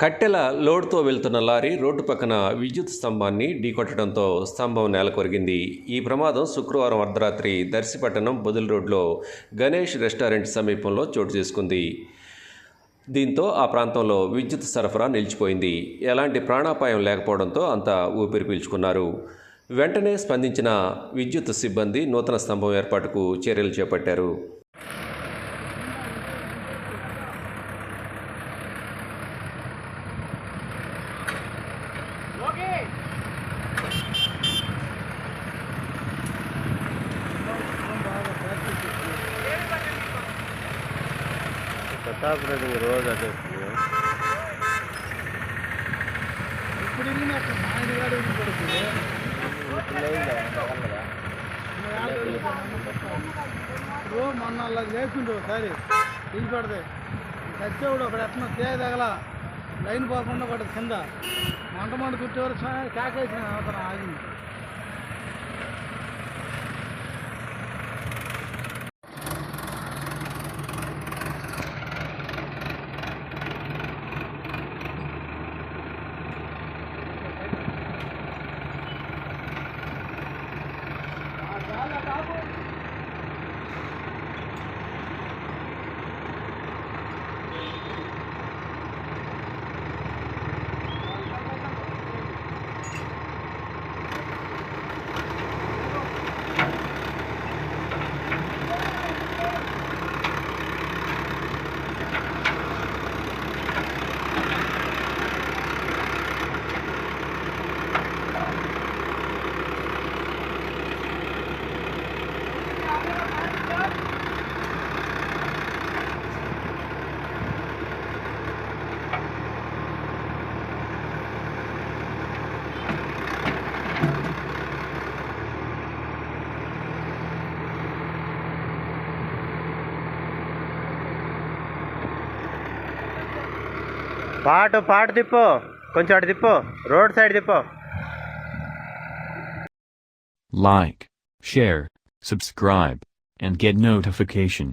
కట్టెల లోడ్తో వెళ్తున్న లారీ రోడ్డు పక్కన విద్యుత్ స్తంభాన్ని ఢీకొట్టడంతో స్తంభం నేలకొరిగింది. ఈ ప్రమాదం శుక్రవారం అర్ధరాత్రి దర్శిపట్టణం బొదుల్ రోడ్లో గణేష్ రెస్టారెంట్ సమీపంలో చోటు చేసుకుంది. దీంతో ఆ ప్రాంతంలో విద్యుత్ సరఫరా నిలిచిపోయింది. ఎలాంటి ప్రాణాపాయం లేకపోవడంతో అంతా ఊపిరి పీల్చుకున్నారు. వెంటనే స్పందించిన విద్యుత్ సిబ్బంది నూతన స్తంభం ఏర్పాటుకు చర్యలు చేపట్టారు. ప్రతాప్ రోజు అదే. ఇప్పుడు మా మొన్న అలా లేకుండు ఒకసారి ఇల్లు పడితే. చచ్చేవాడు ఒకడు ఎట్లా తేగ తగల. లైన్ పోకుండా పడదు కింద. మంట మంట చుట్టేవారు కేకేసిన అతను ఆగింది. పాటు పాటు తిప్పు కొంచెం అటు తిప్పు road side Tippu Like, share, subscribe, and get notification.